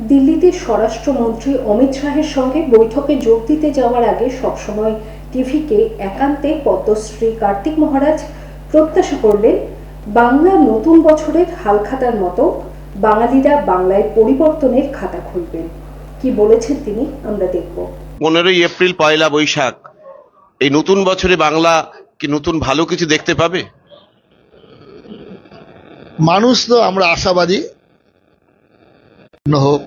দিল্লিতে স্বরাষ্ট্রমন্ত্রী অমিত শাহের সঙ্গে বৈঠকে যোগ দিতে যাওয়ার আগে সবসময় টিভিকে একান্তে পদ্মশ্রী কার্তিক মহারাজ প্রত্যাশা করলেন বাংলা নতুন বছরের হালখাতার মতো বাঙালিরা বাংলায় পরিবর্তনের খাতা খুলবেন কি বলেছেন তিনি? আমরা দেখব। পনেরোই এপ্রিল পয়লা বৈশাখ। এই নতুন বছরে বাংলা কি নতুন ভালো কিছু দেখতে পাবে? মানুষ তো আমরা আশাবাদী। হোক।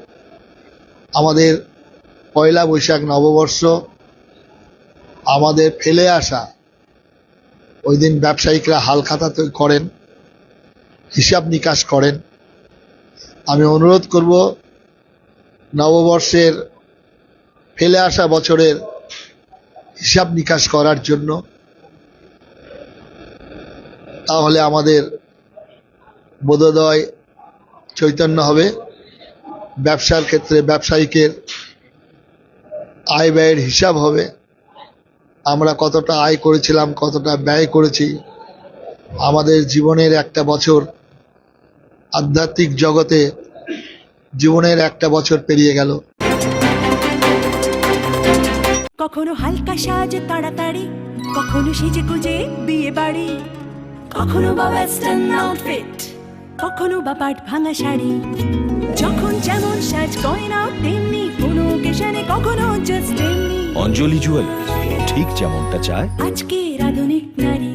আমাদের পয়লা বৈশাখ নববর্ষ আমাদের ফেলে আসা ওই দিন ব্যবসায়িকরা হালখাতা করেন, হিসাব নিকাশ করেন। আমি অনুরোধ করব, নববর্ষের ফেলে আসা বছরের হিসাব নিকাশ করার জন্য, তাহলে আমাদের বোধোদয় চৈতন্য হবে। ব্যবসার ক্ষেত্রে ব্যবসায়িকের আয় ব্যয়ের হিসাব হবে। আমরা কতটা আয় করেছিলাম, কতটা ব্যয় করেছি। আমাদের জীবনের একটা বছর আধ্যাত্মিক জগতে জীবনের একটা বছর পেরিয়ে গেল। কখনো হালকা সাজ তাড়াতাড়ি, কখনো সেজে গুজে বিয়ে বাড়ি। কখনো বা ওয়েস্টার্ন আউটফিট কখনো বা পাট ভাঙা শাড়ি। কখনো জাস্ট অঞ্জলি জুয়েলার্স ঠিক যেমনটা চায়। আজকে আধুনিক নারী।